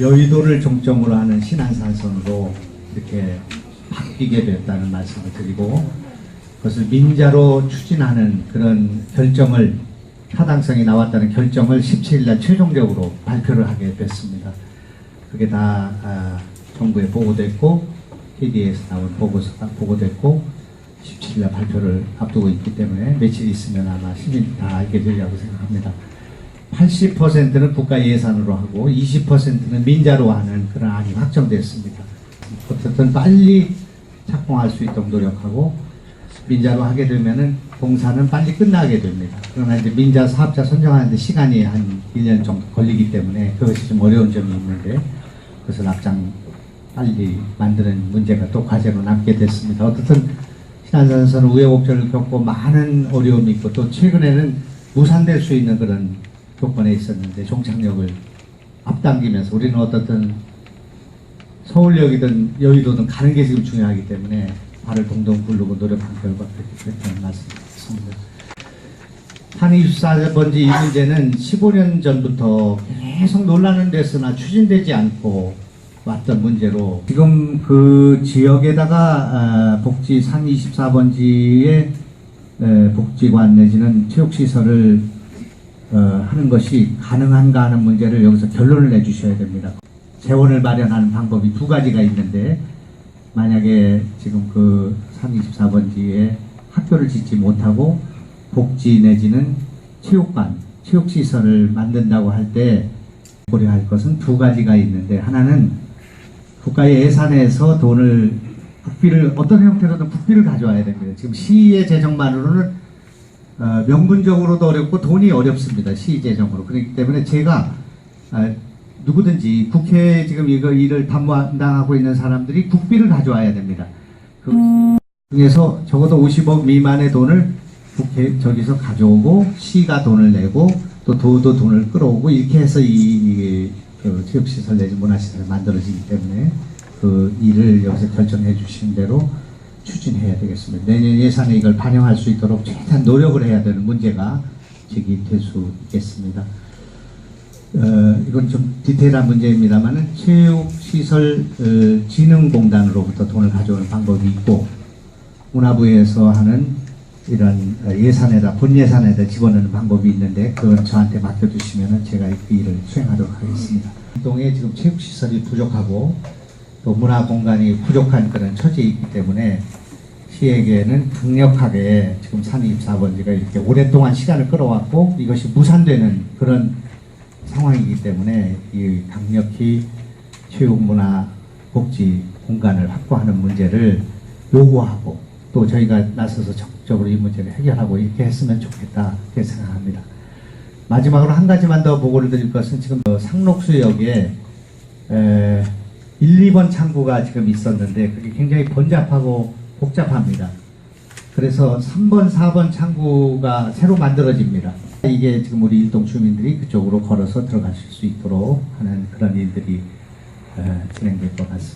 여의도를 종점으로 하는 신안산선으로 이렇게 바뀌게 됐다는 말씀을 드리고 그것을 민자로 추진하는 그런 결정을 타당성이 나왔다는 결정을 17일 최종적으로 발표를 하게 됐습니다. 그게 다 아, 정부에 보고됐고 KD에서 나온 보고서가 보고됐고 17일 발표를 앞두고 있기 때문에 며칠 있으면 아마 시민 다 알게 되리라고 생각합니다. 80%는 국가 예산으로 하고 20%는 민자로 하는 그런 안이 확정됐습니다. 어쨌든 빨리 착공할 수 있도록 노력하고 민자로 하게 되면은 공사는 빨리 끝나게 됩니다. 그러나 이제 민자 사업자 선정하는데 시간이 한 1년 정도 걸리기 때문에 그것이 좀 어려운 점이 있는데 그것을 앞장 빨리 만드는 문제가 또 과제로 남게 됐습니다. 어떻든 신안산선은 우여곡절을 겪고 많은 어려움이 있고 또 최근에는 무산될 수 있는 그런 조건에 있었는데 종착역을 앞당기면서 우리는 어떻든 서울역이든 여의도든 가는 게 지금 중요하기 때문에 발을 동동 구르고 노력한 결과 그렇게 말씀드렸습니다. 한 24번지 이 문제는 15년 전부터 계속 논란은 됐으나 추진되지 않고 왔던 문제로 지금 그 지역에다가 아, 복지 상 24번지의 복지관 내지는 체육시설을 어, 하는 것이 가능한가 하는 문제를 여기서 결론을 내주셔야 됩니다. 재원을 마련하는 방법이 두 가지가 있는데 만약에 지금 그 324번지에 학교를 짓지 못하고 복지 내지는 체육관, 체육시설을 만든다고 할 때 고려할 것은 두 가지가 있는데 하나는 국가의 예산에서 돈을 국비를 어떤 형태로든 국비를 가져와야 됩니다. 지금 시의 재정만으로는 어, 명분적으로도 어렵고 돈이 어렵습니다. 시 재정으로. 그렇기 때문에 제가 아, 누구든지 국회에 지금 이거 일을 담당하고 있는 사람들이 국비를 가져와야 됩니다. 그 중에서 적어도 50억 미만의 돈을 국회 저기서 가져오고 시가 돈을 내고 또 도도 돈을 끌어오고 이렇게 해서 이, 이 그 체육시설 내지 문화시설이 만들어지기 때문에 그 일을 여기서 결정해 주신 대로 추진해야 되겠습니다. 내년 예산에 이걸 반영할 수 있도록 최대한 노력을 해야 되는 문제가 제기될 수 있겠습니다. 어, 이건 좀 디테일한 문제입니다만은 체육시설 어, 돈을 가져오는 방법이 있고 문화부에서 하는 이런 어, 예산에다 본 예산에다 집어넣는 방법이 있는데 그건 저한테 맡겨주시면은 제가 그 일을 수행하도록 하겠습니다. 동에 지금 체육시설이 부족하고 또 문화 공간이 부족한 그런 처지에 있기 때문에 시에게는 강력하게 지금 산 24번지가 이렇게 오랫동안 시간을 끌어왔고 이것이 무산되는 그런 상황이기 때문에 이 강력히 체육문화 복지 공간을 확보하는 문제를 요구하고 또 저희가 나서서 적극적으로 이 문제를 해결하고 이렇게 했으면 좋겠다 이렇게 생각합니다. 마지막으로 한 가지만 더 보고를 드릴 것은 지금 그 상록수역에 에, 1, 2번 창구가 지금 있었는데 그게 굉장히 번잡하고 복잡합니다. 그래서 3번, 4번 창구가 새로 만들어집니다. 이게 지금 우리 일동 주민들이 그쪽으로 걸어서 들어가실 수 있도록 하는 그런 일들이 에, 진행될 것 같습니다.